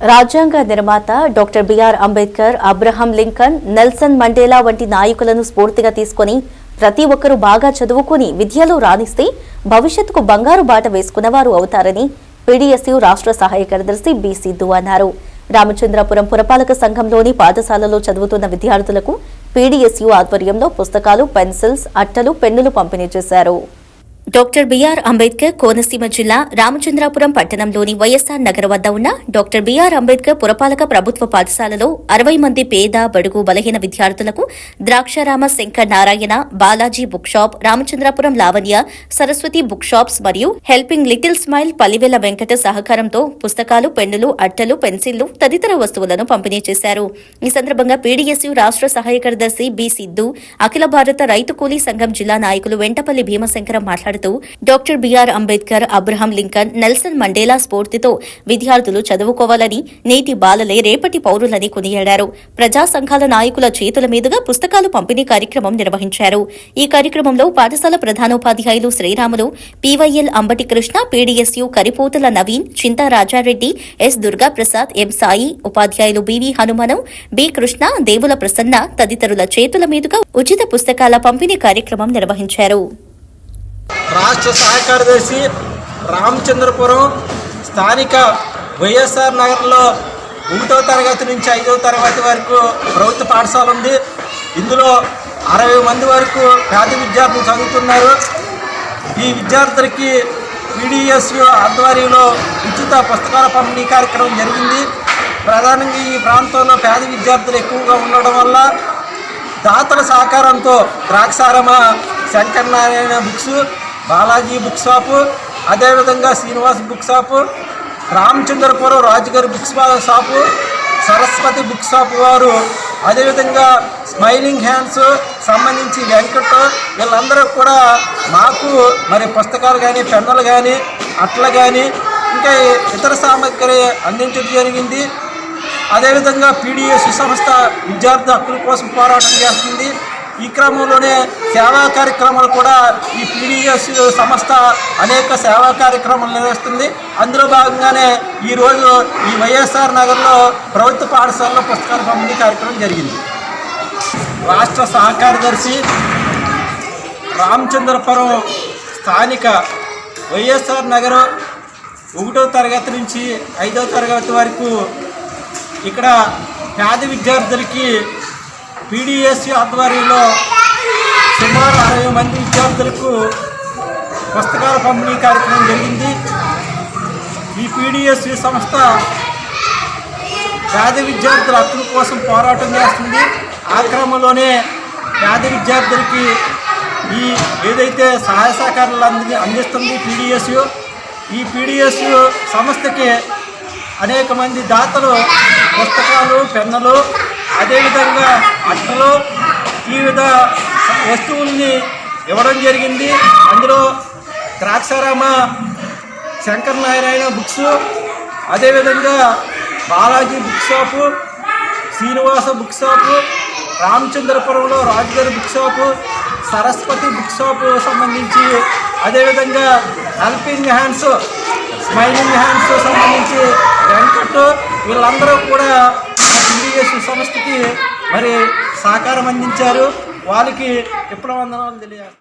రాజ్యాంగ నిర్మాత doctor B R Ambedkar Abraham Lincoln Nelson Mandela వంటి నాయకులను స్ఫూర్తిగా తీసుకొని ప్రతి ఒక్కరూ బాగా చదువుకుని విద్యలో రాణిస్తే భవిష్యత్తుకు బంగారు బాట వేసుకున్నవారు అవుతారని పీడీఎస్యు రాష్ట్ర సహాయ కార్యదర్శి బి సిద్ధు అన్నారు. రామచంద్రపురం పురపాలక సంఘంలోని పాఠశాలలో చదువుతున్న విద్యార్థులకు పీడీఎస్యు ఆధ్వర్యంలో పుస్తకాలు పెన్సిల్స్ అట్టలు పెన్నులు పంపిణీ చేశారు. డాక్టర్ బిఆర్ అంబేద్కర్ కోనసీమ జిల్లా రామచంద్రాపురం పట్టణంలోని వైఎస్ఆర్ నగర్ వద్ద ఉన్న డాక్టర్ బిఆర్ అంబేద్కర్ పురపాలక ప్రభుత్వ పాఠశాలలో అరవై మంది పేద బడుగు బలహీన విద్యార్థులకు Draksharama Shankar Narayana Balaji book shop Ramachandrapuram Lavanya Saraswati book shops మరియు helping little smile Pallivela Venkata సహకారంతో పుస్తకాలు పెన్నులు అట్టలు పెన్సిళ్ళు తదితర వస్తువులను పంపిణీ చేశారు. ఈ సందర్భంగా పీడీఎస్యు రాష్ట్ర సహాయ కార్యదర్శి బి సిద్దు అఖిల భారత రైతు కూలీ సంఘం జిల్లా నాయకులు వెంటపల్లి భీమశంకరం మాట్లాడుతూ doctor B R Ambedkar Abraham Lincoln Nelson Mandela స్ఫూర్తితో విద్యార్థులు చదువుకోవాలని నేటి బాలలే రేపటి పౌరులని కొనియాడారు. ప్రజా సంఘాల నాయకుల చేతుల మీదుగా పుస్తకాలు పంపిణీ కార్యక్రమం నిర్వహించారు. ఈ కార్యక్రమంలో పాఠశాల ప్రధానోపాధ్యాయులు Sriramulu PYL Ambati Krishna PDSU Karipothula Naveen Chinta Rajareddy S Durgaprasad M Sai ఉపాధ్యాయులు బివి హనుమనం బి కృష్ణ దేవుల ప్రసన్న తదితరుల చేతుల మీదుగా ఉచిత పుస్తకాల పంపిణీ కార్యక్రమం నిర్వహించారు. రాష్ట్ర సహాయ కార్యదర్శి రామచంద్రపురం స్థానిక వైఎస్ఆర్ నగర్లో ఒకటో తరగతి నుంచి ఐదో తరగతి వరకు ప్రభుత్వ పాఠశాల ఉంది. ఇందులో అరవై మంది వరకు పేద విద్యార్థులు చదువుతున్నారు. ఈ విద్యార్థులకి పీడిఎస్ ఆధ్వర్యంలో ఉచిత పుస్తకాల పంపిణీ కార్యక్రమం జరిగింది. ప్రధానంగా ఈ ప్రాంతంలో పేద విద్యార్థులు ఎక్కువగా ఉండడం వల్ల దాతల సహకారంతో Draksharama Shankar Narayana books Balaji book shop అదేవిధంగా శ్రీనివాస్ బుక్ షాపు రామచంద్రపురం రాజుగారి book shop Saraswati book shop వారు అదేవిధంగా స్మైలింగ్ హ్యాండ్స్ సంబంధించి వెంకట్ వీళ్ళందరూ కూడా మాకు మరి పుస్తకాలు కానీ పెన్నులు కానీ అట్లు కానీ ఇంకా ఇతర సామగ్రి అందించడం జరిగింది. అదేవిధంగా పీడిఎస్ సంస్థ విద్యార్థి హక్కుల కోసం పోరాటం చేస్తుంది. ఈ క్రమంలోనే సేవా కార్యక్రమాలు కూడా ఈ పీడిఎస్ సంస్థ అనేక సేవా కార్యక్రమాలు నిర్వహిస్తుంది. అందులో భాగంగానే ఈరోజు ఈ వైఎస్ఆర్ నగర్లో ప్రభుత్వ పాఠశాలలో పుస్తకాల పంపిణీ కార్యక్రమం జరిగింది. రాష్ట్ర సహకార్యదర్శి రామచంద్రపురం స్థానిక వైఎస్ఆర్ నగర్ ఒకటో తరగతి నుంచి ఐదో తరగతి వరకు ఇక్కడ పేద విద్యార్థులకి పీడిఎస్ ఆధ్వర్యంలో సుమారు అరవై మంది విద్యార్థులకు పుస్తకాల పంపిణీ కార్యక్రమం జరిగింది. ఈ పీడిఎస్సి సంస్థ పేద విద్యార్థుల హక్కుల కోసం పోరాటం చేస్తుంది. ఆ క్రమంలోనే పేద విద్యార్థులకి ఈ ఏదైతే సహాయ సహకారాలు అంది అందిస్తుంది పీడిఎస్యు ఈ పీడిఎస్యు సంస్థకి అనేక మంది దాతలు పుస్తకాలు పెన్నులు అదేవిధంగా అట్టలో వివిధ వస్తువుల్ని ఇవ్వడం జరిగింది. అందులో ద్రాక్షారామ శంకర్ నారాయణ బుక్స్ అదేవిధంగా Balaji book shop Srinivasa book shop రామచంద్రపురంలో రాజుగారి book shop Saraswati book shop సంబంధించి అదేవిధంగా హెల్పింగ్ హ్యాండ్స్ స్మైలింగ్ హ్యాండ్స్ సంబంధించి వెంకట్ వీళ్ళందరూ కూడా టీడీఎస్ సంస్థకి మరి సహకారం అందించారు. వాళ్ళకి విప్లవందనాలు తెలియాలి